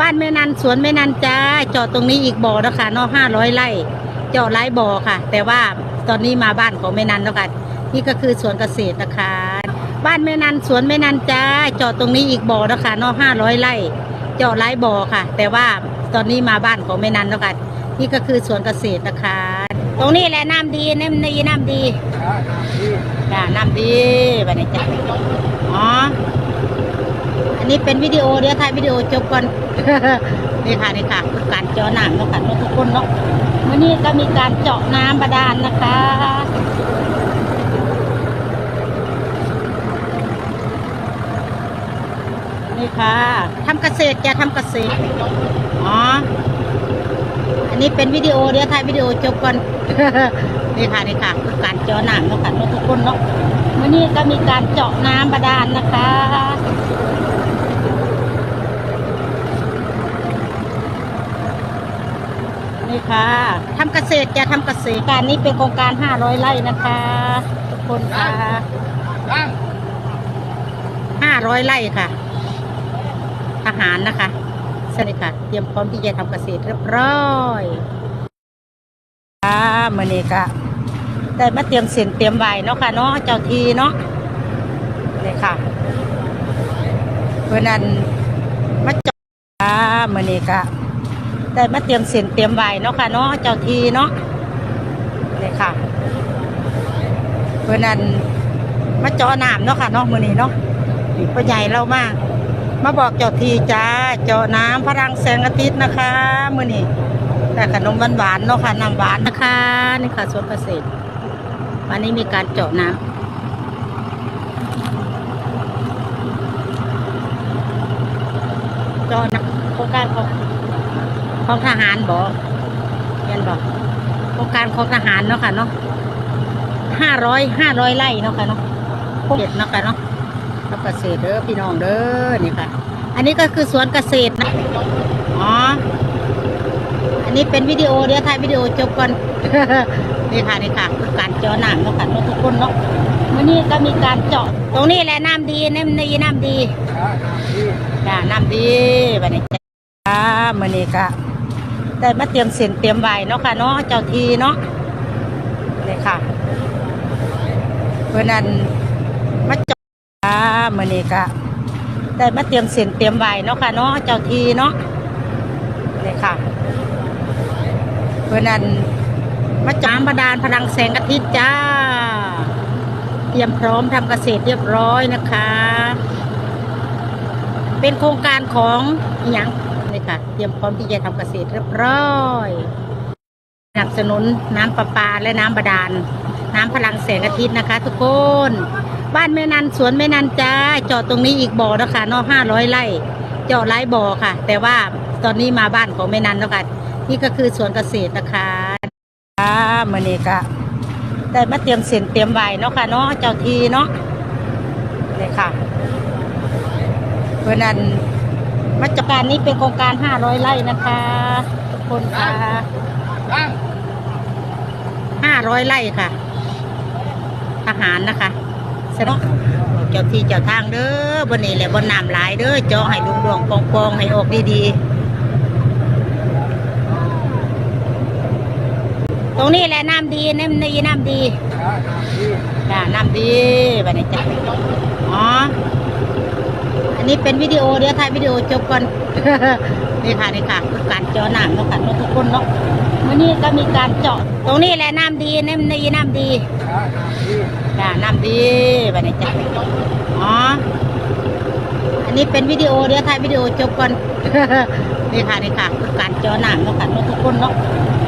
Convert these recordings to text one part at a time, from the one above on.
บ้านแม่นันสวนแม่นันจ้าจาะตรงนี้อีกบ่อนะคะนาะห้าร้อยไร่เจาะไร่บ่อค่ะ แต่ว่าตอนนี้มาบ้านของแม่นันแล้วกันนี่ก็คือสวนเกษตรนะคะ บ้านแม่นันสวนแม่นันจ้าจาะตรงนี้อีกบ่อนะคะนาะห้าร้อยไร่เจาะไร่บ่อค่ะ แต่ว่าตอนนี้มาบ้านของแม่นันแล้วกันนี่ก็คือสวนเกษตรนะคะ ตรงนี้แหละน้ำดีน้ำดีน้ำดีจ้าน้ำดีไปไหนจ้าอ๋อ อันนี้เป็นวิดีโอเดี๋ยวถ่ายวิดีโอจบก่อน นี่ค่ะนี่ค่ะการเจาะน้ำเนาะค่ะทุกคนเนาะวันนี้ก็มีการเจาะน้ำบาดาลนะคะนี่ค่ะทำเกษตรจะทำเกษตรอ๋ออันนี้เป็นวิดีโอเดี๋ยวถ่ายวิดีโอจบก่อนนี่ค่ะนี่ค่ะการเจาะน้ำเนาะค่ะเนาะทุกคนเนาะวันนี้ก็มีการเจาะน้ำบาดาลนะคะ ค่ะทำเกษตรจะทำเกษตรการนี้เป็นโครงการ 500 ไร่นะคะ ทุกคนค่ะ500 ไร่ค่ะทหารนะคะสวัสดีค่ะเตรียมพร้อมที่จะทำเกษตรเรียบร้อยค่ะเมื่อนี้ก็ได้มาเตรียมเสียนเตรียมใบเนาะค่ะเนาะเจ้าทีเนาะนี่ค่ะเพื่อนั้นมาจาะค่ะเมื่อนี้ก็ ได้มาเตรียมเสียนเตรียมใบเนาะค่ะเนาะเจ้าทีเนาะนี่ค่ะเพื่อนั้นมาเจาะน้ำเนาะค่ะเนาะมือนี้เนาะพ่อใหญ่เรามาก มาบอกเจ้าทีจ้าเจาะน้ำพลังแสงอาทิตย์นะคะมือนี้แต่ขนมหวานๆเนาะค่ะน้ำหวานนะคะนี่ค่ะสวนเกษตรวันนี้มีการเจาะน้ำเจาะน้ำโครงการของของท หารบอกเรียนบอกโครงการของทหารเนาะค่ะเนาะห้าร้อยห้าร้อยไร่เนาะค่ะเนาะเจ็ดเนาะค่ะเนาะทำเกษตรเด้อพี่น้องเด้อนี่ค่ะ อันนี้ก็คือสวนเกษตรนะอ๋ออันนี้เป็นวิดีโอเดี๋ยวถ่ายวิดีโอจบก่อนนี่ค่ะนี่ค่ะคือการเจาะน้ำเนาะค่ะเนาะทุกคนเนาะวันนี้ก็มีการเจาะตรงนี้แหละน้ำดีน้ำดีน้ำดีจ้าน้ำดีบันนี้จ้ามื่อนี้ก็ ได้มาเตรียมเสียนเตรียมใบเนาะค่ะเนาะเจ้าทีเนาะนี่ค่ะเพื่อนั้นมาจาะค่ะมื่อนี้ก็ได้มาเตรียมเสียนเตรียมใบเนาะค่ะเนาะเจ้าทีเนาะนี่ค่ะเพื่อนั้นมาจามบาดาลพลังแสงอาทิตย์จ้า เตรียมพร้อมทำเกษตรเรียบร้อยนะคะ เป็นโครงการของอหย่าง ค่ะ เตรียมพร้อมที่จะทำเกษตรเรียบร้อยสนับสนุนน้ำประปาและน้ำบาดาล น้ำพลังแสงอาทิตย์นะคะ ทุกคน บ้านแม่นันสวนแม่นันจ้าจาะตรงนี้อีกบ่อนะคะนาะห้าร้อยไร่เจาะไร่บ่อค่ะ แต่ว่าตอนนี้มาบ้านของแม่นันแล้วกันนี่ก็คือสวนเกษตรนะคะค่ะมื่อนี้ก็ได้มาเตรียมเสียนเตรียมใบเนาะค่ะเนาะเจ้าทีเนาะนี่ค่ะเพื่อนั้น มาจัดการนี้เป็นโครงการห้าร้อยไร่นะคะ ทุกคนค่ะห้าร้อยไร่ค่ะ ทหารนะคะเสนอเจ้าที่เจ้าทางเด้อบนนี้แหละบนน้ำหลายเด้อเจาะให้ลุงดวงปองปองให้ออกดีๆ ตรงนี้แหละน้ำดีน้ำดีน้ำดีน้ำดีไปไหนจ้าอ๋อ อันนี้เป็นวิดีโอเดี๋ยวถ่ายวิดีโอจบก่อน นี่ค่ะนี่ค่ะการเจาะน้ำเนาะค่ะเนาะทุกคนเนาะวันนี้ก็มีการเจาะ ตรงนี้แหละน้ำดีน้ำดีน้ำดีจ้าน้ำดีไปไหนจ้าอ๋อ อันนี้เป็นวิดีโอเดี๋ยวถ่ายวิดีโอจบก่อน นี่ค่ะนี่ค่ะการเจาะน้ำเนาะค่ะเนาะทุกคนเนาะ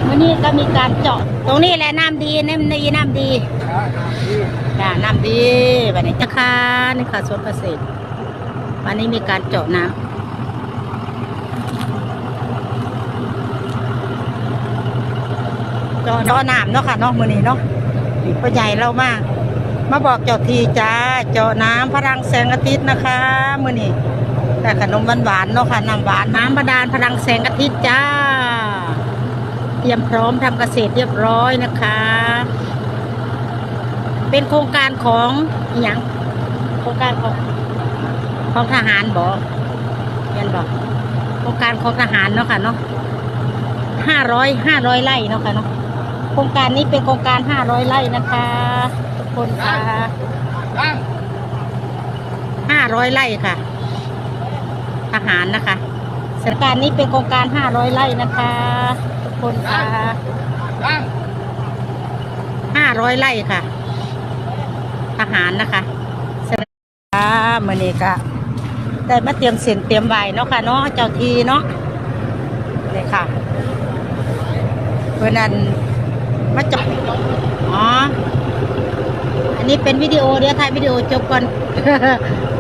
วันนี้ก็มีการเจาะ ตรงนี้แหละน้ำดีน้ำดีน้ำดีจ้าน้ำดีไปไหนจ้าค่ะนี่ค่ะสวนเกษตร วันนี้มีการเจาะน้ำเจาะเจาะน้ำเนาะค่ะเนาะมือนี้เนาะนี่พ่อใหญ่เรามาก มาบอกเจ้าทีจ้าเจาะน้ำพลังแสงอาทิตย์นะคะมือนี้แต่ขนมหวานๆเนาะค่ะน้ำหวานน้ำบาดาลพลังแสงอาทิตย์จ้า เตรียมพร้อมทำเกษตรเรียบร้อยนะคะ เป็นโครงการของอย่างโครงการของ ของทหารบอกเรียนบอกโครงการของทหารเนาะค่ะเนาะห้าร้อยห้าร้อยไร่เนาะค่ะเนาะโครงการนี้เป็นโครงการห้าร้อยไร่นะคะทุกคนค่ะห้าร้อยไร่ค่ะ ทหารนะคะโครงการนี้เป็นโครงการห้าร้อยไร่นะคะทุกคนค่ะห้าร้อยไร่ค่ะ ทหารนะคะสวัสดีค่ะมื่อนี้ก็ ได้มาเตรียมเสียนเตรียมใบเนาะค่ะเนาะเจ้าทีเนาะนี่ค่ะเพื่อนั้นมาจับอ๋ออันนี้เป็นวิดีโอเดี๋ยวถ่ายวิดีโอจบก่อน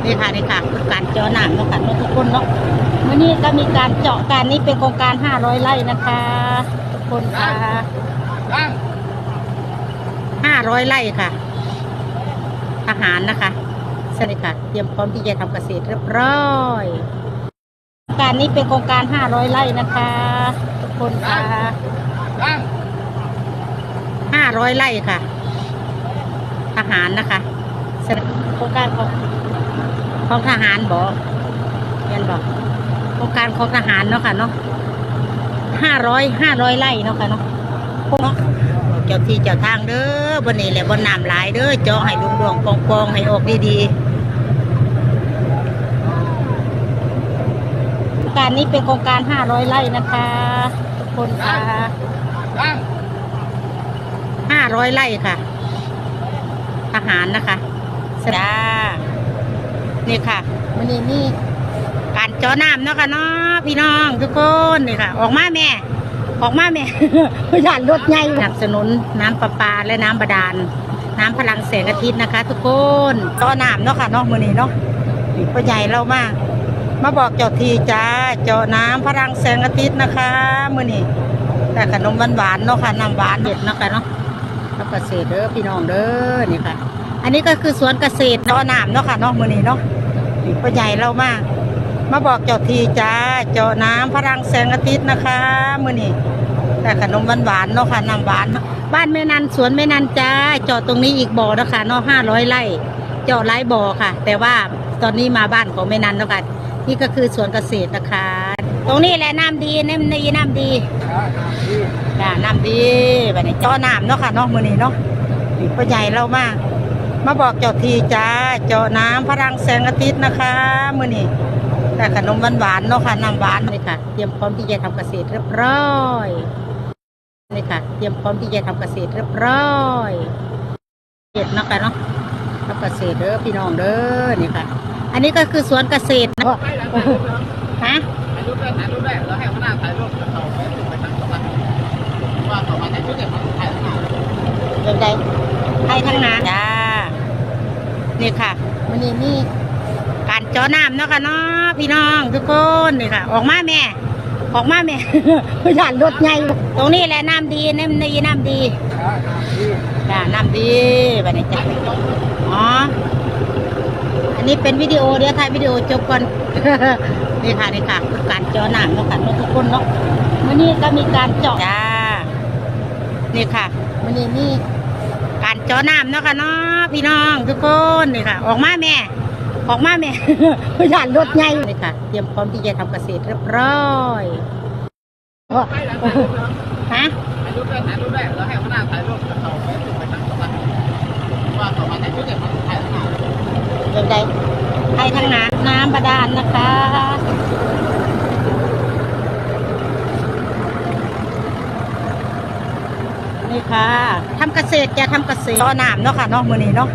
นี่ค่ะนี่ค่ะคือการเจาะหนังเนาะค่ะทุกคนเนาะวันนี้ก็มีการเจาะการนี้เป็นโครงการ 500 ไร่นะคะ ทุกคนค่ะ500 ไร่ค่ะทหารนะคะ สวัสดีค่ะ เตรียมพร้อมที่จะทำเกษตรเรียบร้อยโครงการนี้เป็นโครงการ 500 ไร่นะคะ ทุกคนค่ะ500 ไร่ค่ะทหารนะคะโครงการของของทหารบอกเรียนบอกโครงการของทหารเนาะค่ะเนาะ500 500ไร่เนาะค่ะเนาะพวกเนาะ เจ้าที่เจ้าทางเด้อบนนี้แหละบนน้ำหลายเด้อเจาะให้ลุงดวงปองปองๆให้ออกดีๆโครงการนี้เป็นโครงการ 500ไร่นะคะทุกคนค่ะ500ไร่ค่ะทหารนะคะจ้านี่ค่ะมันนี่นี่การเจาะน้ำเนาะค่ะเนาะพี่น้องทุกคนนี่ค่ะ ออกมาแม่ ออกมาแม่ยานรถใหญ่สนับสนุนน้ำประปาและน้ำบาดาล น้ำพลังแสงอาทิตย์นะคะ ทุกคนต่อน้ำเนาะค่ะนาะมือนี้เนาะพ่อใหญ่เรามากมาบอกเจ้าทีจ้าเจาะน้ำพลังแสงอาทิตย์นะคะมือนี้แต่ขนมหวานๆเนาะค่ะน้ำหวานเด็ดเนาะค่ะเนาะแล้วเกษตรเด้อพี่น้องเด้อนี่ค่ะ อันนี้ก็คือสวนเกษตรต่อน้ำเนาะค่ะนาะมือนี้เนาะพ่อใหญ่เรามาก มาบอกเจ้าทีจ้าเจาะน้ำพลังแสงอาทิตย์นะคะมือนี้แต่ขนมหวานๆเนาะค่ะน้ำหวาน บ้านแม่นันสวนแม่นันจ้าเจาะตรงนี้อีกบ่อนะคะเนาะห้าร้อยไร่เจาะไร่บ่อค่ะ แต่ว่าตอนนี้มาบ้านของแม่นันแล้วค่ะนี่ก็คือสวนเกษตรนะคะ ตรงนี้แหละน้ำดีน้ำดีน้ำดีน้ำดีแบบนี้เจาะน้ำเนาะค่ะเนาะมือนี้เนาะนี่พ่อใหญ่เรามาก มาบอกเจ้าทีจ้า เจาะน้ำพลังแสงอาทิตย์นะคะมือนี้แต่ขนมหวานๆเนาะค่ะน้ำหวานเลยค่ะ เตรียมพร้อมที่จะทำเกษตรเรียบร้อยนี่ค่ะ เตรียมพร้อมที่จะทำเกษตรเรียบร้อยเกษตรเนาะค่ะเนาะทำเกษตรเด้อพี่น้องเด้อนี่ค่ะ อันนี้ก็คือสวนเกษตรนะฮะถ่ายรูปได้ถ่ายรูปได้แล้วให้หัวหน้าถ่ายรูปกับเขาไปถึงไปทั้งตัวว่าต่อมาถ่ายรูปเนี่ยมันถ่ายทั้งหมดเดินใดให้ทั้งนั้นจ้า นี่ค่ะวันนี้นี่การเจาะน้ำเนาะค่ะเนาะพี่น้องทุกคนนี่ค่ะ ออกมาแม่ ออกมาแม่ยานรถใหญ่ตรงนี้แหละน้ำดีน้ำดีน้ำดีจ้าน้ำดีแบบนี้จ้ะอ๋ออันนี้เป็นวิดีโอเดี๋ยวถ่ายวิดีโอจบก่อนนี่ค่ะนี่ค่ะคือการเจาะน้ำเนาะค่ะเนาะทุกคนเนาะวันนี้ก็มีการเจาะจ้านี่ค่ะวันนี้นี่การเจาะน้ำเนาะค่ะเนาะพี่น้องทุกคนนี่ค่ะ ออกมาแม่ ออกมาแม่ยานรถใหญ่นี่ค่ะ เตรียมพร้อมที่จะทำเกษตรเรียบร้อยโอ้ถ่ายแล้วถ่ายรูปแล้วฮะถ่ายรูปได้ถ่ายรูปได้แล้วให้หัวหน้าถ่ายรูปกับเขาไปถึงไปทั้งตัวว่าต่อมาถ่ายรูปเนี่ยมันถ่ายทั้งหมดเดินใดให้ทั้งน้ำน้ำบาดาลนะคะ นี่ค่ะทำ เกษตรจะทำเกษตรต่อน้ำเนาะค่ะเนาะมือนี้เนาะ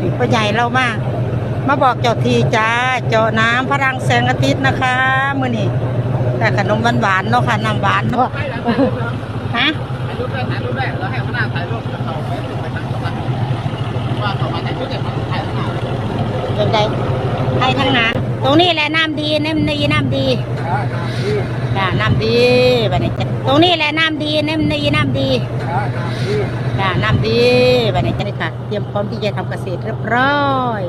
นี่พ่อใหญ่เรามามาบอกเจ้าทีจ้าเจาะน้ำพลังแสงอาทิตย์นะคะมือนี้แต่ขนมหวานๆเนาะค่ะน้ำหวานเนาะถ่ายแล้วถ่ายรูปแล้วฮะถ่ายรูปได้ถ่ายรูปได้แล้วให้หัวหน้าถ่ายรูปกับเขาไปถึงไปทั้งตัวว่าต่อมาถ่ายรูปเนี่ยมันถ่ายทั้งหมดเดินใดให้ทั้งน้ำตรงนี้แหละน้ำดีน้ำดีน้ำดีจ้าน้ำดีแบบนี้จ้ะตรงนี้แหละน้ำดีน้ำดีน้ำดี จ้าน้ำดีแบบนี้จ้ะนี่ค่ะ เตรียมพร้อมที่จะทำเกษตรเรียบร้อย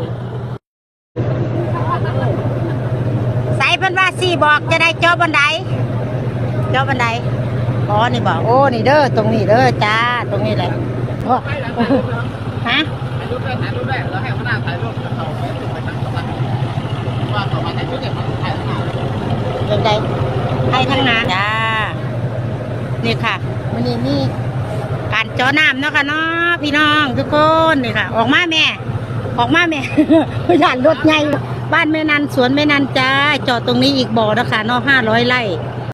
ใส่เพิ่นว่าสี่บอกจะได้เจาะบันไดเจาะบันไดอ๋อนี่บอกโอ้นี่เด้อตรงนี้เด้อจ้าตรงนี้แหละโอ้ถ่ายรูปแล้วฮะถ่ายรูปได้ถ่ายรูปได้แล้วให้หัวหน้าถ่ายรูปเขาไปถึงไปทั้งตัวว่าต่อมาถ่ายรูปเนี่ยมันถ่ายทั้งหมดเเรื่องใดให้ทั้งนั้นจ้านี่ค่ะวันนี้นี่ จอน้ำเนาะค่ะเนาะพี่น้องทุกคนนี่ค่ะ ออกมาแม่ ออกมาแม่หลานรถไงบ้านแม่นันสวนแม่นันจ้าจอดตรงนี้อีกบ่อนะคะเนาะห้าร้อยไร่